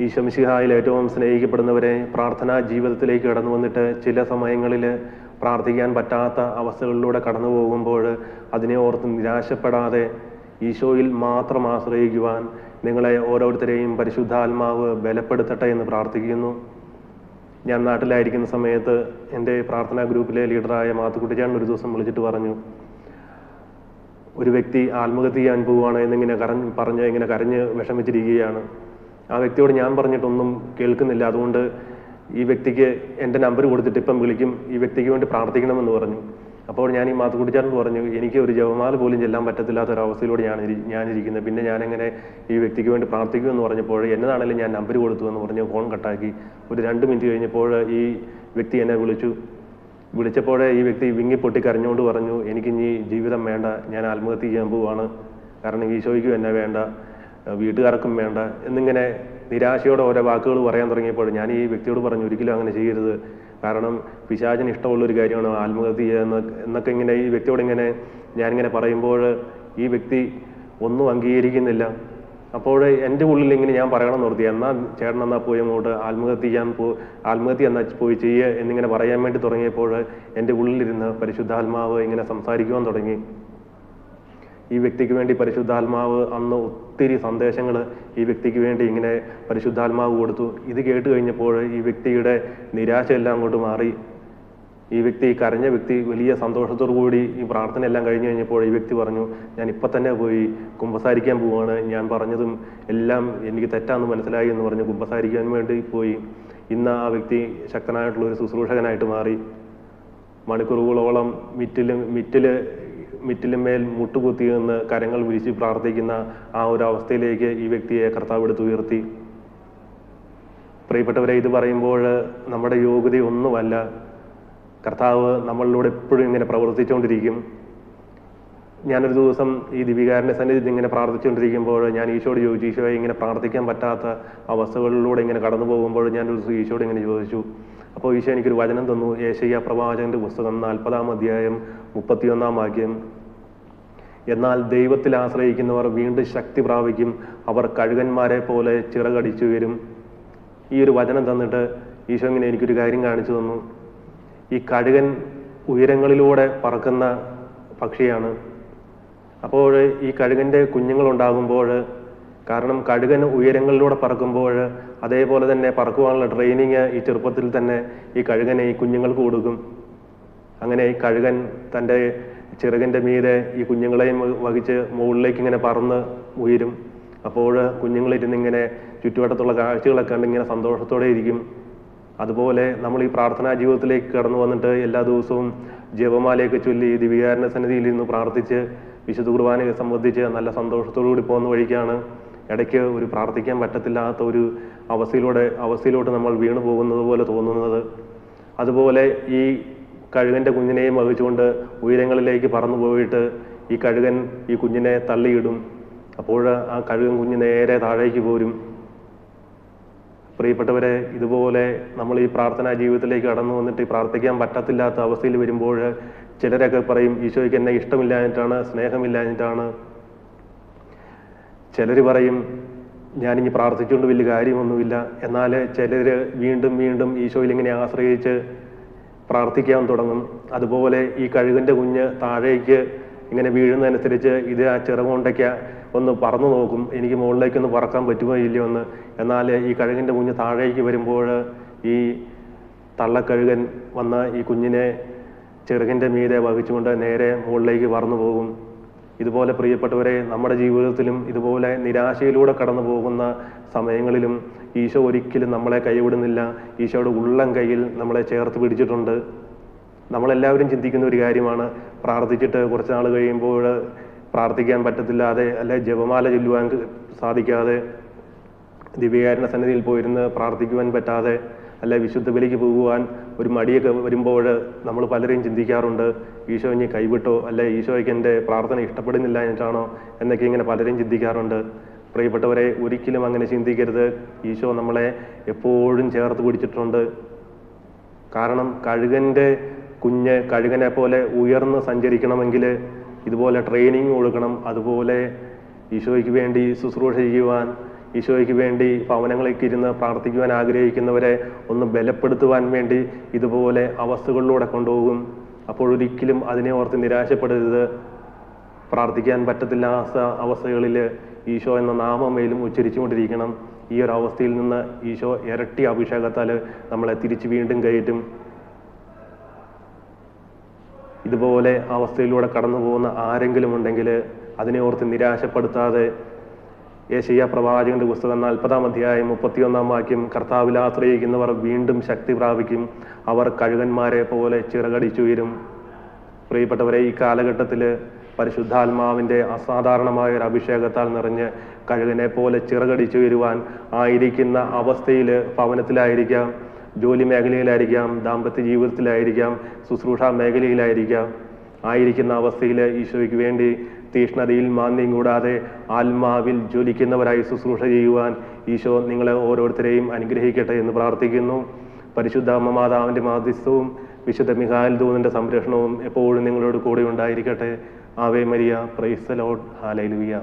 ഈ ശംശിഹായിൽ ഏറ്റവും സ്നേഹിക്കപ്പെടുന്നവരെ പ്രാർത്ഥനാ ജീവിതത്തിലേക്ക് കടന്നു വന്നിട്ട് ചില സമയങ്ങളിൽ പ്രാർത്ഥിക്കാൻ പറ്റാത്ത അവസ്ഥകളിലൂടെ കടന്നു പോകുമ്പോൾ അതിനെ ഓർത്ത് നിരാശപ്പെടാതെ ഈശോയിൽ മാത്രം ആശ്രയിക്കുവാൻ നിങ്ങളെ ഓരോരുത്തരെയും പരിശുദ്ധാത്മാവ് ബലപ്പെടുത്തട്ടെ എന്ന് പ്രാർത്ഥിക്കുന്നു. ഞാൻ നാട്ടിലായിരിക്കുന്ന സമയത്ത് എന്റെ പ്രാർത്ഥനാ ഗ്രൂപ്പിലെ ലീഡറായ മാത്തുക്കുട്ടിച്ചാൻ ഒരു ദിവസം വിളിച്ചിട്ട് പറഞ്ഞു ഒരു വ്യക്തി ആത്മഹത്യ ചെയ്യാൻ പോവുകയാണ് എന്നിങ്ങനെ കരഞ്ഞ് പറഞ്ഞ് ഇങ്ങനെ കരഞ്ഞ് വിഷമിച്ചിരിക്കുകയാണ്. ആ വ്യക്തിയോട് ഞാൻ പറഞ്ഞിട്ടൊന്നും കേൾക്കുന്നില്ല. അതുകൊണ്ട് ഈ വ്യക്തിക്ക് എന്റെ നമ്പർ കൊടുത്തിട്ട് ഇപ്പം വിളിക്കും. ഈ വ്യക്തിക്ക് വേണ്ടി പ്രാർത്ഥിക്കണമെന്ന് പറഞ്ഞു. അപ്പോൾ ഞാൻ ഈ മാത്തുക്കുട്ടിച്ചാറിന് പറഞ്ഞു എനിക്ക് ഒരു ജപമാല പോലും ചെല്ലാൻ പറ്റത്തില്ലാത്ത ഒരു അവസ്ഥയിലൂടെ ഞാൻ ഞാനിരിക്കുന്നത്. പിന്നെ ഞാനെങ്ങനെ ഈ വ്യക്തിക്ക് വേണ്ടി പ്രാർത്ഥിക്കുമെന്ന് പറഞ്ഞപ്പോൾ എന്നതാണെങ്കിലും ഞാൻ നമ്പർ കൊടുത്തു എന്ന് പറഞ്ഞ്. ഫോൺ കട്ടാക്കി. ഒരു രണ്ട് മിനിറ്റ് കഴിഞ്ഞപ്പോൾ ഈ വ്യക്തി എന്നെ വിളിച്ചു. വിളിച്ചപ്പോഴേ ഈ വ്യക്തി വിങ്ങി പൊട്ടി കരഞ്ഞുകൊണ്ട് പറഞ്ഞു എനിക്കിനി ജീവിതം വേണ്ട. ഞാൻ ആത്മഹത്യ ചെയ്യാൻ പോവാണ്. കാരണം ഈശോയ്ക്കും എന്നെ വേണ്ട. വീട്ടുകാർക്കും വേണ്ട എന്നിങ്ങനെ നിരാശയോടെ ഓരോ വാക്കുകൾ പറയാൻ തുടങ്ങിയപ്പോൾ ഞാൻ ഈ വ്യക്തിയോട് പറഞ്ഞു ഒരിക്കലും അങ്ങനെ ചെയ്യരുത്. കാരണം പിശാചിന് ഇഷ്ടമുള്ളൊരു കാര്യമാണ് ആത്മഹത്യ എന്നൊക്കെ ഇങ്ങനെ ഈ വ്യക്തിയോട് ഇങ്ങനെ ഞാനിങ്ങനെ പറയുമ്പോൾ ഈ വ്യക്തി ഒന്നും അംഗീകരിക്കുന്നില്ല. അപ്പോൾ എന്റെ ഉള്ളിൽ ഇങ്ങനെ ഞാൻ പറയണം നിർത്തി എന്നാൽ ചേട്ടൻ എന്നാൽ പോയി അങ്ങോട്ട് ആത്മഹത്യ ചെയ്യാൻ പോ ആത്മഹത്യ എന്നാ പോയി ചെയ്യുക എന്നിങ്ങനെ പറയാൻ വേണ്ടി തുടങ്ങിയപ്പോൾ എന്റെ ഉള്ളിലിരുന്ന് പരിശുദ്ധാത്മാവ് ഇങ്ങനെ സംസാരിക്കുവാൻ തുടങ്ങി. ഈ വ്യക്തിക്ക് വേണ്ടി പരിശുദ്ധാത്മാവ് അന്ന് ഒത്തിരി സന്ദേശങ്ങൾ ഈ വ്യക്തിക്ക് വേണ്ടി ഇങ്ങനെ പരിശുദ്ധാത്മാവ് കൊടുത്തു. ഇത് കേട്ട് കഴിഞ്ഞപ്പോൾ ഈ വ്യക്തിയുടെ നിരാശയെല്ലാം അങ്ങോട്ട് മാറി. ഈ വ്യക്തി കരഞ്ഞ വ്യക്തി വലിയ സന്തോഷത്തോടു കൂടി ഈ പ്രാർത്ഥന എല്ലാം കഴിഞ്ഞു കഴിഞ്ഞപ്പോൾ ഈ വ്യക്തി പറഞ്ഞു ഞാൻ ഇപ്പം തന്നെ പോയി കുമ്പസാരിക്കാൻ പോവാണ്. ഞാൻ പറഞ്ഞതും എല്ലാം എനിക്ക് തെറ്റാന്ന് മനസ്സിലായി എന്ന് പറഞ്ഞു കുമ്പസാരിക്കാൻ വേണ്ടി പോയി. ഇന്ന് ആ വ്യക്തി ശക്തനായിട്ടുള്ള ഒരു ശുശ്രൂഷകനായിട്ട് മാറി. മണിക്കൂറുകളോളം മിറ്റിലും മിറ്റിൽ മിറ്റിലുമേൽ മുട്ടുകുത്തി നിന്ന് കരങ്ങൾ വിരിച്ച് പ്രാർത്ഥിക്കുന്ന ആ ഒരു അവസ്ഥയിലേക്ക് ഈ വ്യക്തിയെ കർത്താവ് എടുത്തുയർത്തി പ്രിയപ്പെട്ടവരെ ഇത് പറയുമ്പോൾ നമ്മുടെ യോഗ്യതയൊന്നുമല്ല കർത്താവ് നമ്മളിലൂടെ എപ്പോഴും ഇങ്ങനെ പ്രവർത്തിച്ചുകൊണ്ടിരിക്കും. ഞാനൊരു ദിവസം ഈ ദിവികാരന്റെ സന്നിധിയിൽ ഇങ്ങനെ പ്രാർത്ഥിച്ചുകൊണ്ടിരിക്കുമ്പോൾ ഞാൻ ഈശോട് ചോദിച്ചു ഈശോയെ ഇങ്ങനെ പ്രാർത്ഥിക്കാൻ പറ്റാത്ത അവസ്ഥകളിലൂടെ ഇങ്ങനെ കടന്നു പോകുമ്പോൾ ഞാൻ ഒരു ദിവസം ഈശോട് ഇങ്ങനെ ചോദിച്ചു. അപ്പോൾ ഈശോ എനിക്കൊരു വചനം തന്നു ഏഷ്യ പ്രവാചകന്റെ പുസ്തകം നാൽപ്പതാം അധ്യായം മുപ്പത്തിയൊന്നാം വാക്യം. എന്നാൽ ദൈവത്തിൽ ആശ്രയിക്കുന്നവർ വീണ്ടും ശക്തി പ്രാപിക്കും അവർ കഴുകന്മാരെ പോലെ ചിറകടിച്ചു വരും. ഈ ഒരു വചനം തന്നിട്ട് ഈശോ ഇങ്ങനെ എനിക്കൊരു കാര്യം കാണിച്ചു തന്നു. ഈ കഴുകൻ ഉയരങ്ങളിലൂടെ പറക്കുന്ന പക്ഷിയാണ് അപ്പോൾ ഈ കഴുകന്റെ കുഞ്ഞുങ്ങളുണ്ടാകുമ്പോൾ കാരണം കഴുകൻ ഉയരങ്ങളിലൂടെ പറക്കുമ്പോൾ അതേപോലെ തന്നെ പറക്കുവാനുള്ള ട്രെയിനിങ് ഈ ചെറുപ്പത്തിൽ തന്നെ ഈ കഴുകനെ ഈ കുഞ്ഞുങ്ങൾക്ക് കൊടുക്കും. അങ്ങനെ ഈ കഴുകൻ തന്റെ ചിറകിന്റെ മീതെ ഈ കുഞ്ഞുങ്ങളെയും വഹിച്ച് മുകളിലേക്ക് ഇങ്ങനെ പറന്ന് ഉയരും. അപ്പോൾ കുഞ്ഞുങ്ങളിരുന്നിങ്ങനെ ചുറ്റുവട്ടത്തുള്ള കാഴ്ചകളൊക്കെ കണ്ട് ഇങ്ങനെ സന്തോഷത്തോടെ ഇരിക്കും. അതുപോലെ നമ്മൾ ഈ പ്രാർത്ഥനാ ജീവിതത്തിലേക്ക് കടന്നു വന്നിട്ട് എല്ലാ ദിവസവും ജപമാലയൊക്കെ ചൊല്ലി ദിവ്യാരണ സന്നിധിയിൽ നിന്ന് പ്രാർത്ഥിച്ച് വിശുദ്ധ കുർബാനയെ സംബന്ധിച്ച് നല്ല സന്തോഷത്തോടു കൂടി പോകുന്ന വഴിക്കാണ് ഇടയ്ക്ക് ഒരു പ്രാർത്ഥിക്കാൻ പറ്റത്തില്ലാത്ത ഒരു അവസ്ഥയിലൂടെ അവസ്ഥയിലോട്ട് നമ്മൾ വീണു പോകുന്നത് പോലെ തോന്നുന്നത്. അതുപോലെ ഈ കഴുകന്റെ കുഞ്ഞിനെയും വഹിച്ചുകൊണ്ട് ഉയരങ്ങളിലേക്ക് പറന്നു പോയിട്ട് ഈ കഴുകൻ ഈ കുഞ്ഞിനെ തള്ളിയിടും. അപ്പോൾ ആ കഴുകൻ കുഞ്ഞ് നേരെ താഴേക്ക് പോരും. പ്രിയപ്പെട്ടവരെ ഇതുപോലെ നമ്മൾ ഈ പ്രാർത്ഥനാ ജീവിതത്തിലേക്ക് കടന്നു വന്നിട്ട് പ്രാർത്ഥിക്കാൻ പറ്റത്തില്ലാത്ത അവസ്ഥയിൽ വരുമ്പോൾ ചിലരൊക്കെ പറയും ഈശോയ്ക്ക് എന്നെ ഇഷ്ടമില്ലാഞ്ഞിട്ടാണ് സ്നേഹമില്ലാഞ്ഞിട്ടാണ്. ചിലർ പറയും ഞാനിനി പ്രാർത്ഥിച്ചുകൊണ്ട് വലിയ കാര്യമൊന്നുമില്ല. എന്നാൽ ചിലർ വീണ്ടും വീണ്ടും ഈശോയിൽ ഇങ്ങനെ ആശ്രയിച്ച് പ്രാർത്ഥിക്കാൻ തുടങ്ങും. അതുപോലെ ഈ കഴുകന്റെ കുഞ്ഞ് താഴേക്ക് ഇങ്ങനെ വീഴുന്നതനുസരിച്ച് ഇത് ആ ചെറുകൊണ്ടയ്ക്ക് ഒന്ന് പറന്നു നോക്കും. എനിക്ക് മുകളിലേക്ക് ഒന്ന് പറക്കാൻ പറ്റുമോ ഇല്ലയോ എന്ന്. എന്നാൽ ഈ കഴുകിന്റെ കുഞ്ഞ് താഴേക്ക് വരുമ്പോൾ ഈ തള്ളക്കഴുകൻ വന്ന് ഈ കുഞ്ഞിനെ ചെറുകിന്റെ മീതെ വഹിച്ചുകൊണ്ട് നേരെ മുകളിലേക്ക് പറന്നു പോകും. ഇതുപോലെ പ്രിയപ്പെട്ടവരെ നമ്മുടെ ജീവിതത്തിലും ഇതുപോലെ നിരാശയിലൂടെ കടന്നു പോകുന്ന സമയങ്ങളിലും ഈശോ ഒരിക്കലും നമ്മളെ കൈവിടുന്നില്ല. ഈശോയുടെ ഉള്ളം കയ്യിൽ നമ്മളെ ചേർത്ത് പിടിച്ചിട്ടുണ്ട്. നമ്മളെല്ലാവരും ചിന്തിക്കുന്ന ഒരു കാര്യമാണ്. പ്രാർത്ഥിച്ചിട്ട് കുറച്ച് നാൾ കഴിയുമ്പോൾ പ്രാർത്ഥിക്കാൻ പറ്റത്തില്ലാതെ അല്ലെ ജപമാല ചൊല്ലുവാൻ സാധിക്കാതെ ദിവ്യകാരണ സന്നിധിയിൽ പോയിരുന്ന് പ്രാർത്ഥിക്കുവാൻ പറ്റാതെ അല്ലെ വിശുദ്ധ ബലിക്ക് പോകുവാൻ ഒരു മടിയൊക്കെ വരുമ്പോൾ നമ്മൾ പലരെയും ചിന്തിക്കാറുണ്ട്. ഈശോ ഇനി കൈവിട്ടോ അല്ലെ ഈശോയ്ക്ക് എന്റെ പ്രാർത്ഥന ഇഷ്ടപ്പെടുന്നില്ല എന്നിട്ടാണോ എന്നൊക്കെ ഇങ്ങനെ പലരെയും ചിന്തിക്കാറുണ്ട്. പ്രിയപ്പെട്ടവരെ ഒരിക്കലും അങ്ങനെ ചിന്തിക്കരുത്. ഈശോ നമ്മളെ എപ്പോഴും ചേർത്ത് പിടിച്ചിട്ടുണ്ട്. കാരണം കഴുകന്റെ കുഞ്ഞ് കഴുകനെ പോലെ ഉയർന്ന് സഞ്ചരിക്കണമെങ്കിൽ ഇതുപോലെ ട്രെയിനിങ് കൊടുക്കണം. അതുപോലെ ഈശോയ്ക്ക് വേണ്ടി ശുശ്രൂഷ ചെയ്യുവാൻ ഈശോയ്ക്ക് വേണ്ടി ഭവനങ്ങളിലേക്ക് ഇരുന്ന് പ്രാർത്ഥിക്കുവാൻ ആഗ്രഹിക്കുന്നവരെ ഒന്ന് ബലപ്പെടുത്തുവാൻ വേണ്ടി ഇതുപോലെ അവസ്ഥകളിലൂടെ കൊണ്ടുപോകും. അപ്പോഴൊരിക്കലും അതിനെ ഓർത്ത് നിരാശപ്പെടരുത്. പ്രാർത്ഥിക്കാൻ പറ്റത്തില്ലാത്ത അവസ്ഥകളിൽ ഈശോ എന്ന നാമമേലും ഉച്ചരിച്ചുകൊണ്ടിരിക്കണം. ഈ ഒരു അവസ്ഥയിൽ നിന്ന് ഈശോ ഇരട്ടി അഭിഷേകത്താൽ നമ്മളെ തിരിച്ച് വീണ്ടും കയറ്റും. ഇതുപോലെ അവസ്ഥയിലൂടെ കടന്നു പോകുന്ന ആരെങ്കിലും ഉണ്ടെങ്കിൽ അതിനെ ഓർത്ത് നിരാശപ്പെടുത്താതെ യേശയ്യ പ്രവാചകന്റെ പുസ്തകം നാൽപ്പതാം അധ്യായം മുപ്പത്തിയൊന്നാം വാക്യം കർത്താവിൽ ആശ്രയിക്കുന്നവർ വീണ്ടും ശക്തി പ്രാപിക്കും. അവർ കഴുകന്മാരെ പോലെ ചിറകടിച്ചുയരും. പ്രിയപ്പെട്ടവരെ ഈ കാലഘട്ടത്തിൽ പരിശുദ്ധാത്മാവിന്റെ അസാധാരണമായ ഒരു അഭിഷേകത്താൽ നിറഞ്ഞ് കഴുകനെ പോലെ ചിറകടിച്ചു വരുവാൻ ആയിരിക്കുന്ന അവസ്ഥയിൽ ഭവനത്തിലായിരിക്കാം. ജോലി മേഖലയിലായിരിക്കാം ദാമ്പത്യ ജീവിതത്തിലായിരിക്കാം ശുശ്രൂഷ മേഖലയിലായിരിക്കാം. ആയിരിക്കുന്ന അവസ്ഥയിൽ ഈശോയ്ക്ക് വേണ്ടി തീഷ്ണതയിൽ മാന്യം കൂടാതെ ആത്മാവിൽ ജ്വലിക്കുന്നവരായി ശുശ്രൂഷ ചെയ്യുവാൻ ഈശോ നിങ്ങളെ ഓരോരുത്തരെയും അനുഗ്രഹിക്കട്ടെ എന്ന് പ്രാർത്ഥിക്കുന്നു. പരിശുദ്ധ അമ്മ മാതാവിന്റെ മാധ്യസ്ഥവും വിശുദ്ധ മിഹാൽ ദൂതിന്റെ സംരക്ഷണവും എപ്പോഴും നിങ്ങളോട് കൂടെ ഉണ്ടായിരിക്കട്ടെ. Ave Maria praise Lord. Hallelujah